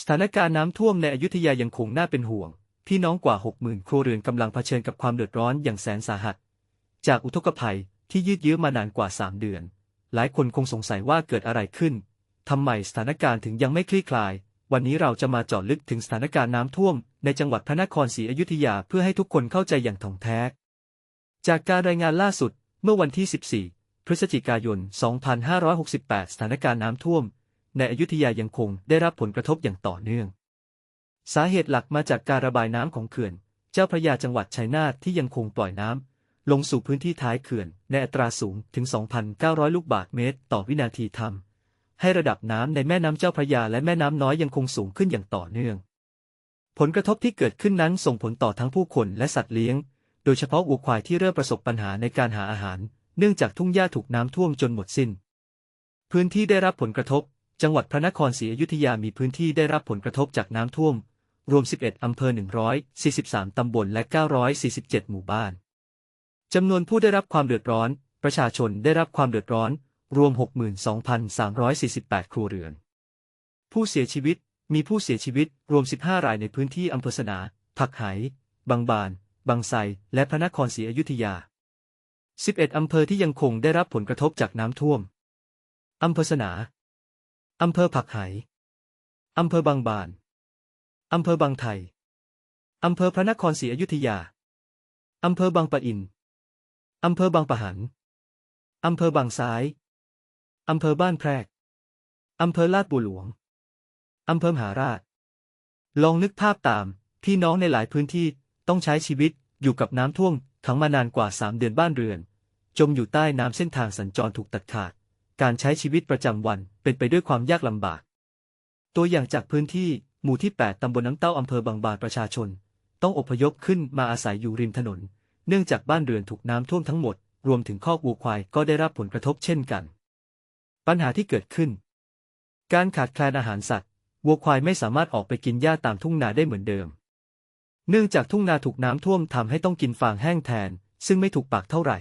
สถานการณ์น้ำท่วมในอยุธยายังคงน่าเป็นห่วง พี่น้องกว่า 60,000 ครัวเรือนกำลังเผชิญกับความเดือดร้อนอย่างแสนสาหัส จากอุทกภัยที่ยืดเยื้อมานานกว่า 3 เดือน หลายคนคงสงสัยว่าเกิดอะไรขึ้นทำไมสถานการณ์ถึงยังไม่คลี่คลาย วันนี้เราจะมาเจาะลึกถึงสถานการณ์น้ำท่วม ในจังหวัดพระนครศรีอยุธยาเพื่อให้ทุกคนเข้าใจอย่างถ่องแท้ จากการรายงานล่าสุด เมื่อวันที่ 14 พฤศจิกายน 2568 สถานการณ์น้ำท่วม ในอยุธยายังคงได้รับผลกระทบอย่างต่อเนื่อง สาเหตุหลักมาจากการระบายน้ำของเขื่อน เจ้าพระยาจังหวัดชัยนาทที่ยังคงปล่อยน้ำลงสู่พื้นที่ท้ายเขื่อน ในอัตราสูงถึง 2,900 ลูกบาศก์เมตร ต่อวินาทีทำให้ระดับน้ำในแม่น้ำเจ้าพระยาและแม่น้ำน้อยยังคงสูงขึ้นอย่างต่อเนื่อง ผลกระทบที่เกิดขึ้นนั้นส่งผลต่อทั้งผู้คนและสัตว์เลี้ยง โดยเฉพาะวัวควายที่เริ่มประสบปัญหาในการหาอาหาร เนื่องจากทุ่งหญ้าถูกน้ำท่วมจนหมดสิ้น พื้นที่ได้รับผลกระทบ จังหวัดพระนครศรีอยุธยามีพื้นที่ได้รับผลกระทบจากน้ำท่วม รวม 11 อำเภอ 143 ตำบล และ 947 หมู่บ้าน จำนวนผู้ได้รับความเดือดร้อน ประชาชนได้รับความเดือดร้อน รวม 62,348 ครัวเรือน ผู้เสียชีวิต มีผู้เสียชีวิต รวม 15 รายในพื้นที่อำเภอสนา ผักไห บางบาน บางไทร และพระนครศรีอยุธยา 11 อำเภอที่ยังคงได้รับผลกระทบจากน้ำท่วม อำเภอสนา อำเภอผักไหอำเภอบางบาน อำเภอบางไทรอำเภอพระนครศรีอยุธยา อำเภอบางปะอิน อำเภอบางปะหัน อำเภอบางซ้าย อำเภอบ้านแพรก อำเภอลาดบัวหลวง อำเภอมหาราช ลองนึกภาพตาม พี่น้องในหลายพื้นที่ต้องใช้ชีวิตอยู่กับน้ำท่วมขังมานานกว่า3เดือนบ้านเรือน จมอยู่ใต้น้ำเส้นทางสัญจรถูกตัดขาด การใช้ชีวิตประจำวันเป็นไปด้วยความยากลำบาก ตัวอย่างจากพื้นที่หมู่ที่ 8 ตำบลน้ำเต้าอำเภอบางบานประชาชน ต้องอพยพขึ้นมาอาศัยอยู่ริมถนน เนื่องจากบ้านเรือนถูกน้ำท่วมทั้งหมด รวมถึงคอกวัวควายก็ได้รับผลกระทบเช่นกัน ปัญหาที่เกิดขึ้น การขาดแคลนอาหารสัตว์วัวควายไม่สามารถออกไปกินหญ้าตามทุ่งนาได้เหมือนเดิม เนื่องจากทุ่งนาถูกน้ำท่วมทำให้ต้องกินฟางแห้งแทน ซึ่งไม่ถูกปากเท่าไหร่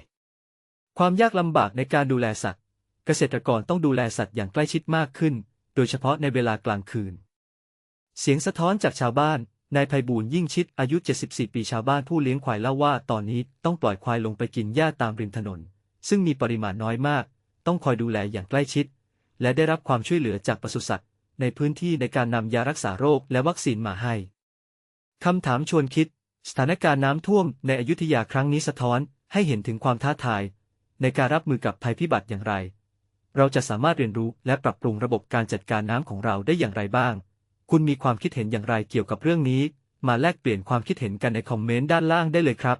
ความยากลำบากในการดูแลสัตว์ เกษตรกรต้องดูแลสัตว์อย่างใกล้ชิดมากขึ้น โดยเฉพาะในเวลากลางคืน เสียงสะท้อนจากชาวบ้าน นายไพบูลย์ยิ่งชิดอายุ 74 ปีชาวบ้านผู้เลี้ยงควายเล่าว่า ตอนนี้ต้องปล่อยควายลงไปกินหญ้าตามริมถนน ซึ่งมีปริมาณน้อยมาก ต้องคอยดูแลอย่างใกล้ชิด และได้รับความช่วยเหลือจากปศุสัตว์ ในพื้นที่ในการนำยารักษาโรคและวัคซีนมาให้คำถามชวนคิด สถานการณ์น้ำท่วมในอยุธยาครั้งนี้สะท้อนให้เห็นถึงความท้าทาย ในการรับมือกับภัยพิบัติอย่างไร เราจะสามารถเรียนรู้และปรับปรุงระบบการจัดการน้ำของเราได้อย่างไรบ้าง คุณมีความคิดเห็นอย่างไรเกี่ยวกับเรื่องนี้ มาแลกเปลี่ยนความคิดเห็นกันในคอมเมนต์ด้านล่างได้เลยครับ